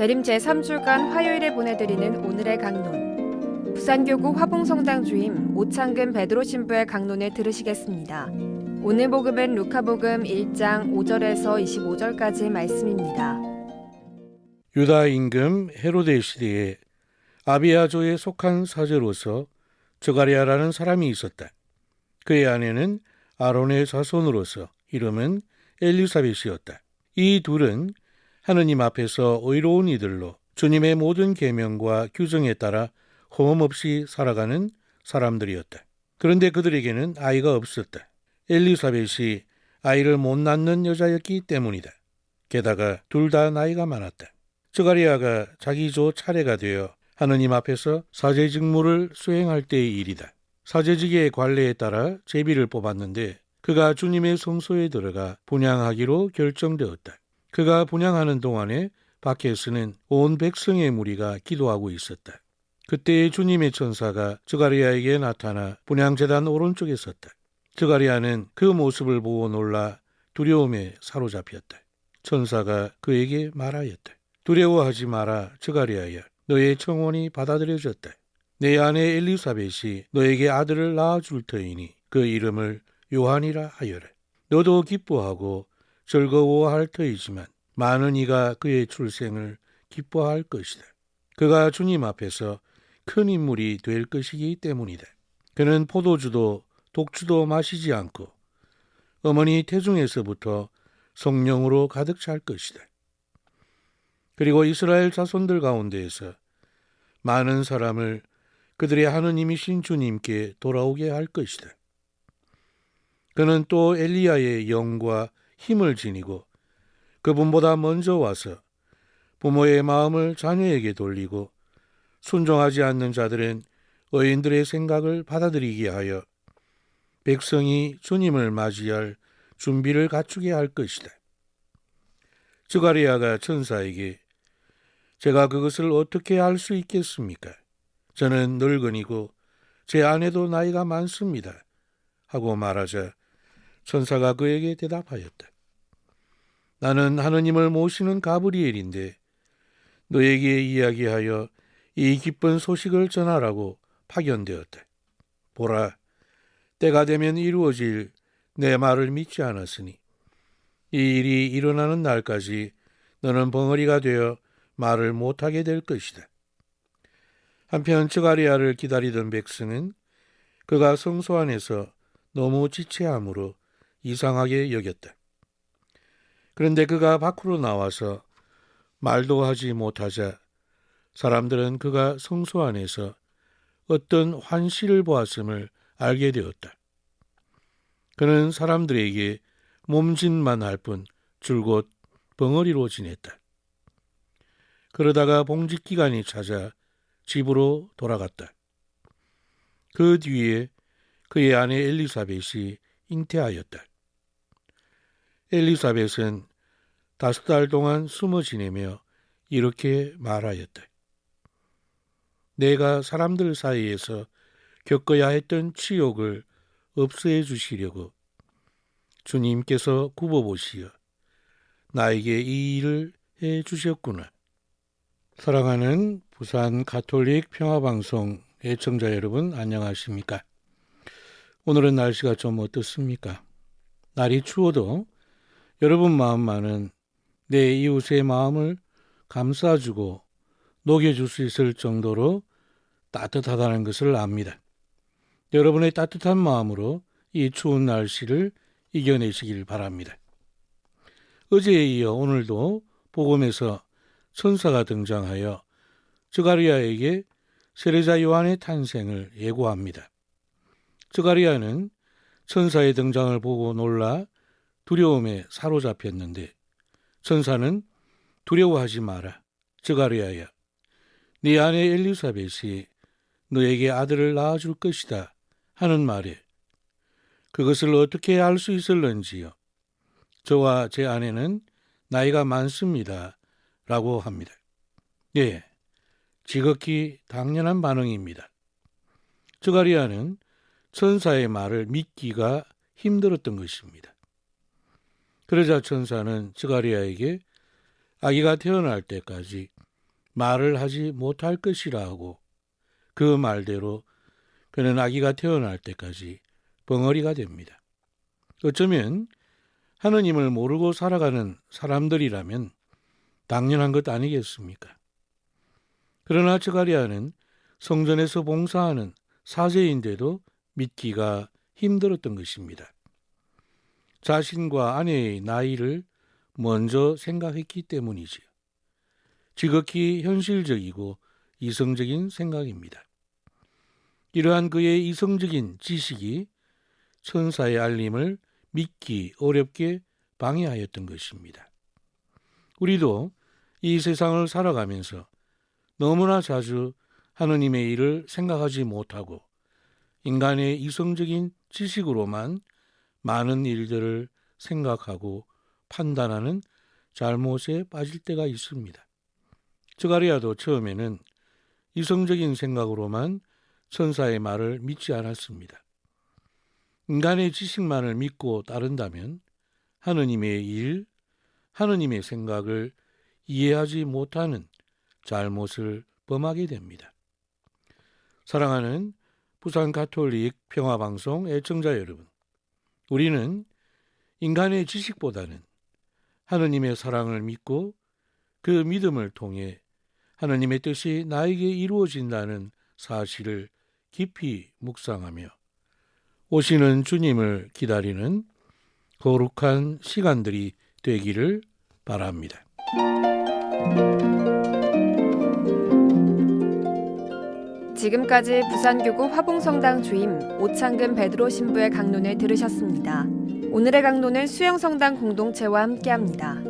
대림 제3주간 화요일에 보내드리는 오늘의 강론. 부산교구 화봉성당 주임 오창근 베드로 신부의 강론을 들으시겠습니다. 오늘 복음은 루카복음 1장 5절에서 25절까지 말씀입니다. 유다 임금 헤로데 시대에 아비아조에 속한 사제로서 저가리아라는 사람이 있었다. 그의 아내는 아론의 자손으로서 이름은 엘리사벳이었다. 이 둘은 하느님 앞에서 의로운 이들로 주님의 모든 계명과 규정에 따라 허물 없이 살아가는 사람들이었다. 그런데 그들에게는 아이가 없었다. 엘리사벳이 아이를 못 낳는 여자였기 때문이다. 게다가 둘 다 나이가 많았다. 저가리아가 자기 조 차례가 되어 하느님 앞에서 사제 직무를 수행할 때의 일이다. 사제직의 관례에 따라 제비를 뽑았는데 그가 주님의 성소에 들어가 분양하기로 결정되었다. 그가 분양하는 동안에 밖에서는 온 백성의 무리가 기도하고 있었다. 그때 주님의 천사가 저가리아에게 나타나 분양재단 오른쪽에 섰다. 저가리아는 그 모습을 보고 놀라 두려움에 사로잡혔다. 천사가 그에게 말하였다. 두려워하지 마라, 저가리아야. 너의 청혼이 받아들여졌다. 내 아내 엘리사벳이 너에게 아들을 낳아줄 터이니 그 이름을 요한이라 하여라. 너도 기뻐하고 즐거워할 터이지만 많은 이가 그의 출생을 기뻐할 것이다. 그가 주님 앞에서 큰 인물이 될 것이기 때문이다. 그는 포도주도 독주도 마시지 않고 어머니 태중에서부터 성령으로 가득 찰 것이다. 그리고 이스라엘 자손들 가운데에서 많은 사람을 그들의 하느님이신 주님께 돌아오게 할 것이다. 그는 또 엘리야의 영과 힘을 지니고 그분보다 먼저 와서 부모의 마음을 자녀에게 돌리고 순종하지 않는 자들은 의인들의 생각을 받아들이게 하여 백성이 주님을 맞이할 준비를 갖추게 할 것이다. 즈가리아가 천사에게 제가 그것을 어떻게 알 수 있겠습니까? 저는 늙은이고 제 아내도 나이가 많습니다. 하고 말하자 천사가 그에게 대답하였다. 나는 하느님을 모시는 가브리엘인데 너에게 이야기하여 이 기쁜 소식을 전하라고 파견되었다. 보라, 때가 되면 이루어질 내 말을 믿지 않았으니 이 일이 일어나는 날까지 너는 벙어리가 되어 말을 못하게 될 것이다. 한편 츠가리아를 기다리던 백성은 그가 성소 안에서 너무 지체함으로 이상하게 여겼다. 그런데 그가 밖으로 나와서 말도 하지 못하자 사람들은 그가 성소 안에서 어떤 환시를 보았음을 알게 되었다. 그는 사람들에게 몸짓만 할 뿐 줄곧 벙어리로 지냈다. 그러다가 봉직 기간이 찾아 집으로 돌아갔다. 그 뒤에 그의 아내 엘리사벳이 잉태하였다. 엘리사벳은 다섯 달 동안 숨어 지내며 이렇게 말하였다. 내가 사람들 사이에서 겪어야 했던 치욕을 없애해 주시려고 주님께서 굽어보시어 나에게 이 일을 해 주셨구나. 사랑하는 부산 가톨릭 평화방송 애청자 여러분 안녕하십니까? 오늘은 날씨가 좀 어떻습니까? 날이 추워도 여러분 마음만은 내 이웃의 마음을 감싸주고 녹여줄 수 있을 정도로 따뜻하다는 것을 압니다. 여러분의 따뜻한 마음으로 이 추운 날씨를 이겨내시길 바랍니다. 어제에 이어 오늘도 복음에서 천사가 등장하여 즈가리아에게 세례자 요한의 탄생을 예고합니다. 즈가리아는 천사의 등장을 보고 놀라 두려움에 사로잡혔는데 천사는 두려워하지 마라. 즈가리아야. 네 아내 엘리사벳이 너에게 아들을 낳아줄 것이다. 하는 말에 그것을 어떻게 알 수 있을런지요. 저와 제 아내는 나이가 많습니다. 라고 합니다. 예, 지극히 당연한 반응입니다. 즈가리아는 천사의 말을 믿기가 힘들었던 것입니다. 그러자 천사는 즈가리아에게 아기가 태어날 때까지 말을 하지 못할 것이라 하고 그 말대로 그는 아기가 태어날 때까지 벙어리가 됩니다. 어쩌면 하느님을 모르고 살아가는 사람들이라면 당연한 것 아니겠습니까? 그러나 즈가리아는 성전에서 봉사하는 사제인데도 믿기가 힘들었던 것입니다. 자신과 아내의 나이를 먼저 생각했기 때문이지요. 지극히 현실적이고 이성적인 생각입니다. 이러한 그의 이성적인 지식이 천사의 알림을 믿기 어렵게 방해하였던 것입니다. 우리도 이 세상을 살아가면서 너무나 자주 하느님의 일을 생각하지 못하고 인간의 이성적인 지식으로만 많은 일들을 생각하고 판단하는 잘못에 빠질 때가 있습니다. 저가리아도 처음에는 이성적인 생각으로만 천사의 말을 믿지 않았습니다. 인간의 지식만을 믿고 따른다면 하느님의 일, 하느님의 생각을 이해하지 못하는 잘못을 범하게 됩니다. 사랑하는 부산 가톨릭 평화방송 애청자 여러분, 우리는 인간의 지식보다는 하느님의 사랑을 믿고 그 믿음을 통해 하느님의 뜻이 나에게 이루어진다는 사실을 깊이 묵상하며 오시는 주님을 기다리는 거룩한 시간들이 되기를 바랍니다. 지금까지 부산교구 화봉성당 주임 오창근 베드로 신부의 강론을 들으셨습니다. 오늘의 강론은 수영성당 공동체와 함께합니다.